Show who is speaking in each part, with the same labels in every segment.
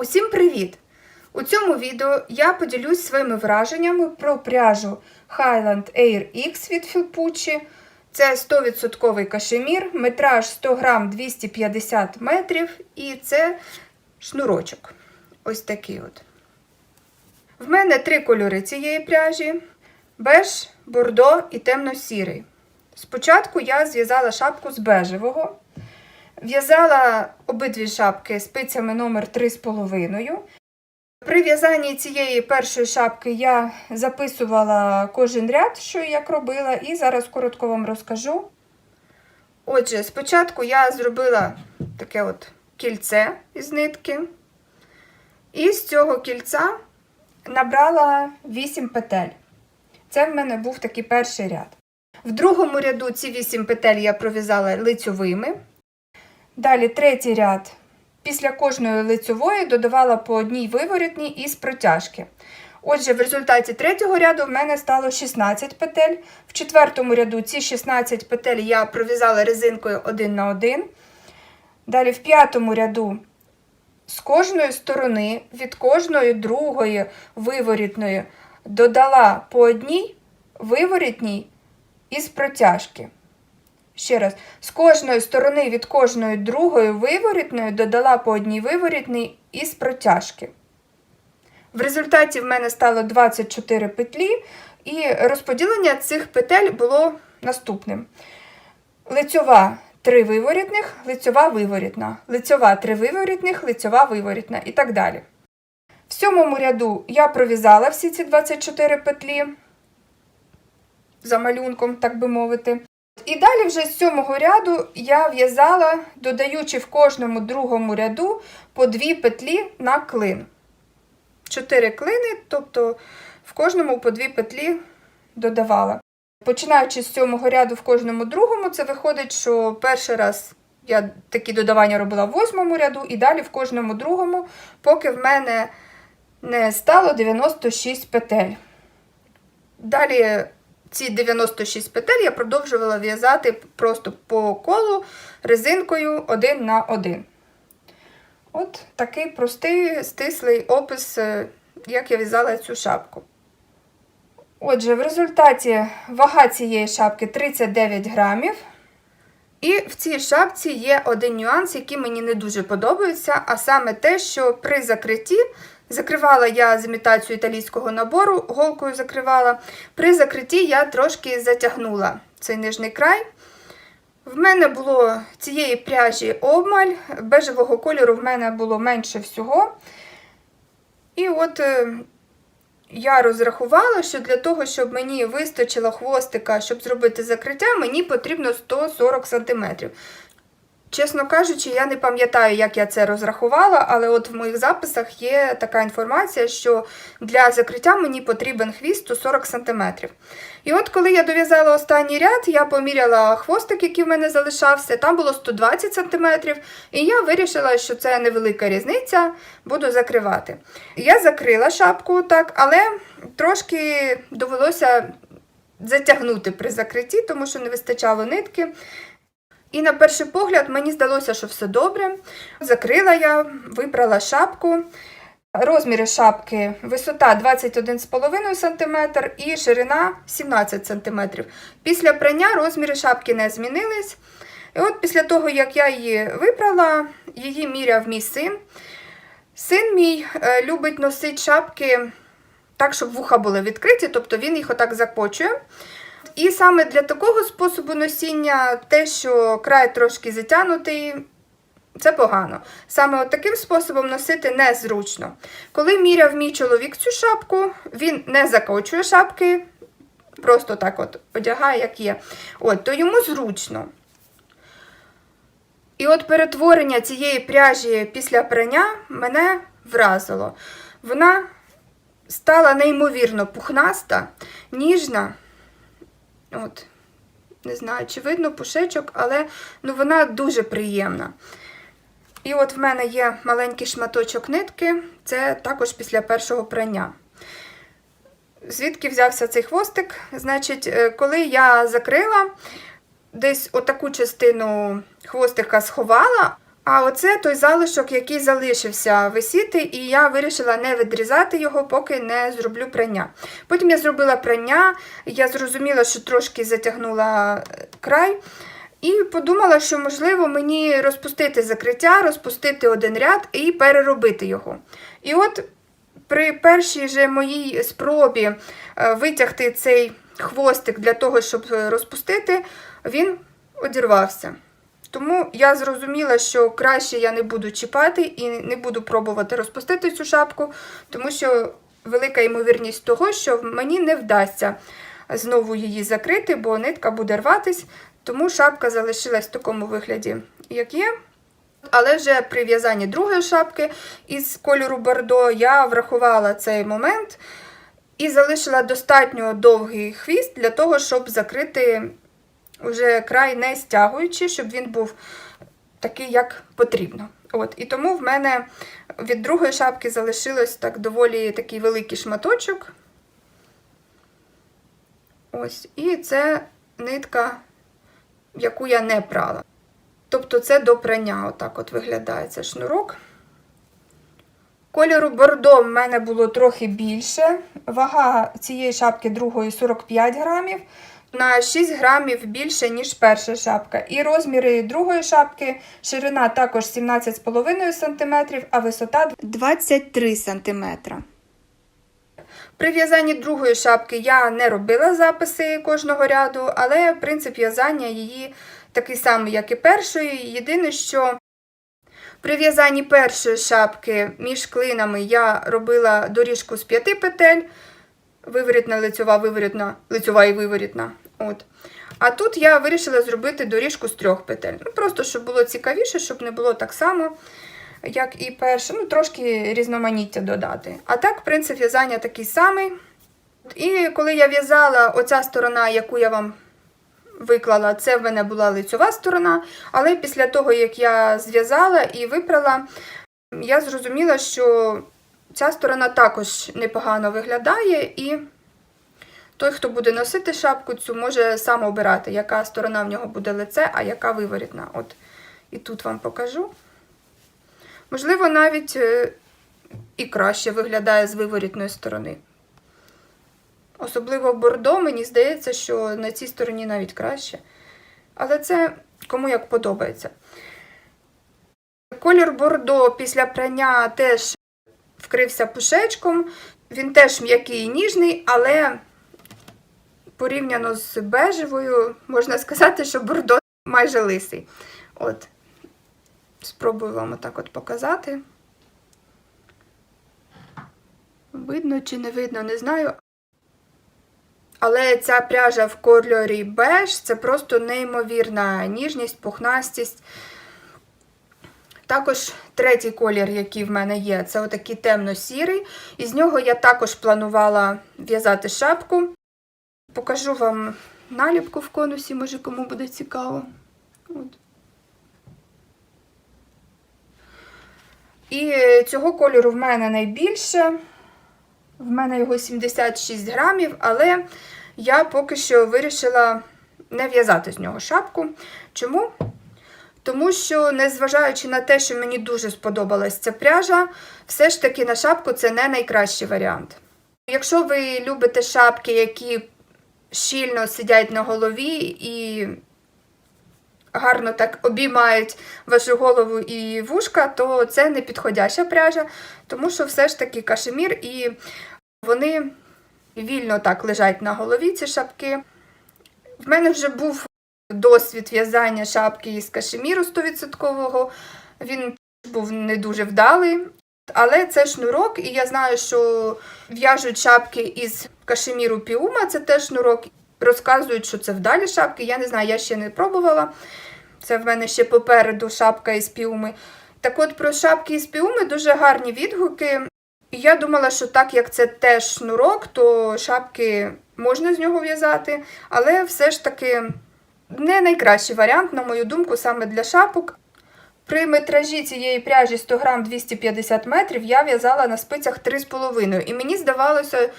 Speaker 1: Усім привіт! У цьому відео я поділюсь своїми враженнями про пряжу Highland Air X від Філпучі. Це 100% кашемір, метраж 100 грам 250 метрів, і це шнурочок. Ось такий от. В мене три кольори цієї пряжі: беж, бордо і темно-сірий. Спочатку я зв'язала шапку з бежевого. В'язала обидві шапки спицями номер 3,5. При в'язанні цієї першої шапки я записувала кожен ряд, що як робила, і зараз коротко вам розкажу. Отже, спочатку я зробила таке от кільце із нитки. І з цього кільця набрала 8 петель. Це в мене був такий перший ряд. В другому ряду ці 8 петель я пров'язала лицьовими. Далі третій ряд. Після кожної лицьової додавала по одній виворітній із протяжки. Отже, в результаті третього ряду в мене стало 16 петель. В четвертому ряду ці 16 петель я пров'язала резинкою один на один. Далі в п'ятому ряду з кожної сторони, від кожної другої виворітної додала по одній виворітній із протяжки. Ще раз, з кожної сторони від кожної другої виворітної додала по одній виворітній із протяжки. В результаті в мене стало 24 петлі, і розподілення цих петель було наступним: лицьова 3 виворітних, лицьова виворітна, лицьова 3 виворітних, лицьова виворітна і так далі. В сьомому ряду я пров'язала всі ці 24 петлі за малюнком, так би мовити. І далі вже з сьомого ряду я в'язала, додаючи в кожному другому ряду по дві петлі на клин. Чотири клини, тобто в кожному по дві петлі додавала. Починаючи з сьомого ряду в кожному другому, це виходить, що перший раз я такі додавання робила в восьмому ряду, і далі в кожному другому, поки в мене не стало 96 петель. Далі ці 96 петель я продовжувала в'язати просто по колу резинкою один на один. От такий простий стислий опис, е, як я в'язала цю шапку. Отже, в результаті вага цієї шапки 39 грамів. І в цій шапці є один нюанс, який мені не дуже подобається, а саме те, що при закритті Закривала я з імітацією італійського набору, голкою закривала. При закритті я трошки затягнула цей нижній край. В мене було цієї пряжі обмаль, бежевого кольору в мене було менше всього. І от е, я розрахувала, що для того, щоб мені вистачило хвостика, щоб зробити закриття, мені потрібно 140 см. Чесно кажучи, я не пам'ятаю, як я це розрахувала, але от в моїх записах є така інформація, що для закриття мені потрібен хвіст 140 см. І от коли я дов'язала останній ряд, я поміряла хвостик, який в мене залишався, там було 120 см, і я вирішила, що це невелика різниця, буду закривати. Я закрила шапку так, але трошки довелося затягнути при закритті, тому що не вистачало нитки. І на перший погляд мені здалося, що все добре. Закрила я, вибрала шапку. Розміри шапки висота 21,5 см і ширина 17 см. Після прання розміри шапки не змінились. І от після того, як я її вибрала, її міряв мій син. Син мій е, любить носити шапки так, щоб вуха були відкриті, тобто він їх отак закочує. І саме для такого способу носіння, те, що край трошки затягнутий, це погано. Саме от таким способом носити незручно. Коли міряв мій чоловік цю шапку, він не закочує шапки, просто так от одягає, як є. От, То йому зручно. І от перетворення цієї пряжі після прання мене вразило. Вона стала неймовірно пухнаста, ніжна. От, Не знаю, чи видно пушечок, але ну, вона дуже приємна. І от в мене є маленький шматочок нитки, це також після першого прання. Звідки взявся цей хвостик? Значить, е, коли я закрила, десь отаку частину хвостика сховала, А оце той залишок, який залишився висіти, і я вирішила не відрізати його, поки не зроблю прання. Потім я зробила прання, я зрозуміла, що трошки затягнула е, край. І подумала, що можливо мені розпустити закриття, розпустити один ряд і переробити його. І от при першій же моїй спробі е, витягти цей хвостик для того, щоб е, розпустити, він одірвався. Тому я зрозуміла, що краще я не буду чіпати і не буду пробувати розпустити цю шапку, тому що велика ймовірність того, що мені не вдасться знову її закрити, бо нитка буде рватись, тому шапка залишилась в такому вигляді, як є. Але вже при в'язанні другої шапки із кольору бордо я врахувала цей момент і залишила достатньо довгий хвіст для того, щоб закрити вже край не стягуючи, щоб він був такий, як потрібно. От, І тому в мене від другої шапки залишилось так доволі такий великий шматочок. Ось, І це нитка, яку я не прала. Тобто це до прання, отак от виглядає цей шнурок. Кольору бордо в мене було трохи більше. Вага цієї шапки другої 45 грамів. На 6 грамів більше, ніж перша шапка. І розміри другої шапки, ширина також 17,5 см, а висота 23 см. При в'язанні другої шапки я не робила записи кожного ряду, але принцип в'язання її такий самий, як і першої. Єдине, що при в'язанні першої шапки між клинами я робила доріжку з п'яти петель, виворітна, лицьова, виворітна, лицьова і виворітна. От. А тут я вирішила зробити доріжку з трьох петель. Ну, Просто щоб було цікавіше, щоб не було так само, як і перше. Ну, трошки різноманіття додати. А так, принцип в'язання такий самий. І коли я в'язала оця сторона, яку я вам виклала, це в мене була лицьова сторона. Але після того, як я зв'язала і випрала, я зрозуміла, що ця сторона також непогано виглядає, і той, хто буде носити шапку, цю може сам обирати, яка сторона в нього буде лице, а яка виворітна. От і тут вам покажу. Можливо, навіть е, і краще виглядає з виворітної сторони. Особливо бордо, мені здається, що на цій стороні навіть краще. Але це кому як подобається. Колір бордо після прання теж вкрився пушечком. Він теж м'який і ніжний, але порівняно з бежевою, можна сказати, що бордо майже лисий. От. Спробую вам отак от показати. Видно чи не видно, не знаю. Але ця пряжа в кольорі беж це просто неймовірна ніжність, пухнастість. Також третій колір, який в мене є, це отакий темно-сірий. І з нього я також планувала в'язати шапку. Покажу вам наліпку в конусі, може кому буде цікаво. От. І цього кольору в мене найбільше. В мене його 76 грамів, але я поки що вирішила не в'язати з нього шапку. Чому? Тому що, незважаючи на те, що мені дуже сподобалась ця пряжа, все ж таки на шапку це не найкращий варіант. Якщо ви любите шапки, які щільно сидять на голові і гарно так обіймають вашу голову і вушка, то це не підходяща пряжа, тому що все ж таки кашемір і вони вільно так лежать на голові, ці шапки. В мене вже був досвід в'язання шапки із кашеміру 100%. Він був не дуже вдалий. Але це шнурок, і я знаю, що в'яжуть шапки із кашеміру піума, це теж шнурок. Розказують, що це вдалі шапки. Я не знаю, я ще не пробувала. Це в мене ще попереду шапка із піуми. Так от про шапки із піуми дуже гарні відгуки. Я думала, що так як це теж шнурок, то шапки можна з нього в'язати, але все ж таки не найкращий варіант, на мою думку, саме для шапок. При метражі цієї пряжі 100 грам 250 метрів я в'язала на спицях 3,5. І мені здавалося,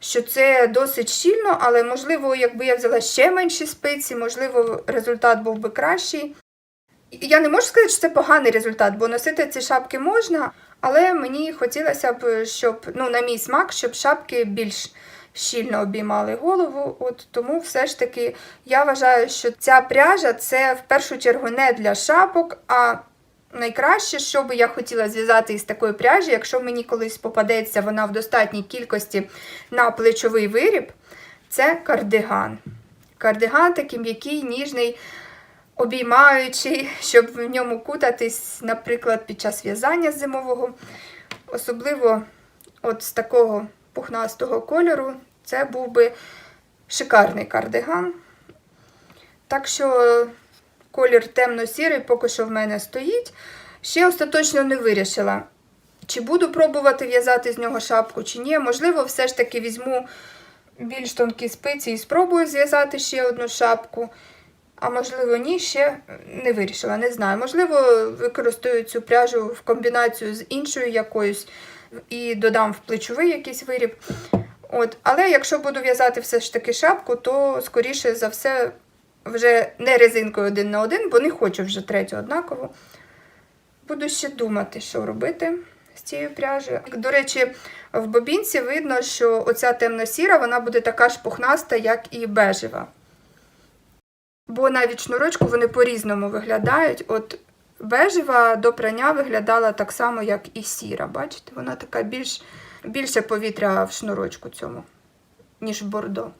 Speaker 1: що це досить щільно, але, можливо, якби я взяла ще менші спиці, можливо, результат був би кращий. Я не можу сказати, що це поганий результат, бо носити ці шапки можна, але мені хотілося б, щоб, ну, на мій смак, щоб шапки більш щільно обіймали голову. От тому все ж таки я вважаю, що ця пряжа це в першу чергу не для шапок, а найкраще, що би я хотіла зв'язати із такої пряжі, якщо мені колись попадеться вона в достатній кількості на плечовий виріб, це кардиган. Кардиган такий м'який, ніжний, обіймаючий, щоб в ньому кутатись, наприклад, під час в'язання зимового. Особливо от з такого пухнастого кольору, це був би шикарний кардиган. Так що колір темно-сірий поки що в мене стоїть. Ще остаточно не вирішила, чи буду пробувати в'язати з нього шапку, чи ні. Можливо, все ж таки візьму більш тонкі спиці і спробую зв'язати ще одну шапку. А можливо, ні, ще не вирішила, не знаю. Можливо, використаю цю пряжу в комбінацію з іншою якоюсь і додам в плечовий якийсь виріб. От. Але якщо буду в'язати все ж таки шапку, то скоріше за все вже не резинкою один на один, бо не хочу вже третю однакову. Буду ще думати, що робити з цією пряжею. До речі, в бобінці видно, що оця темно-сіра вона буде така ж пухнаста, як і бежева. Бо навіть шнурочку вони по-різному виглядають. От бежева до прання виглядала так само, як і сіра. Бачите, вона така більш, більше повітря в шнурочку цьому, ніж в бордо.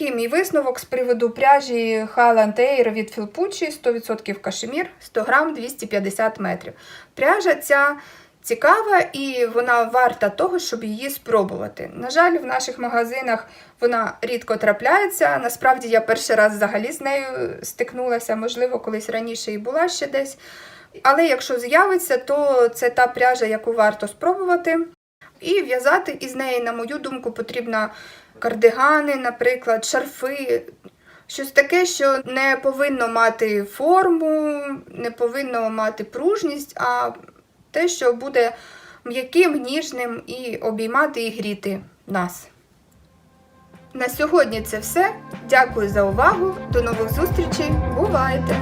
Speaker 1: І який мій висновок з приводу пряжі Highland Air від Filpucci 100% кашемір, 100 грам 250 метрів. Пряжа ця цікава і вона варта того, щоб її спробувати. На жаль, в наших магазинах вона рідко трапляється. Насправді я перший раз взагалі з нею стикнулася, можливо, колись раніше і була ще десь. Але якщо з'явиться, то це та пряжа, яку варто спробувати. І в'язати із неї, на мою думку, потрібно кардигани, наприклад, шарфи. Щось таке, що не повинно мати форму, не повинно мати пружність, а те, що буде м'яким, ніжним і обіймати і гріти нас. На сьогодні це все. Дякую за увагу. До нових зустрічей. Бувайте!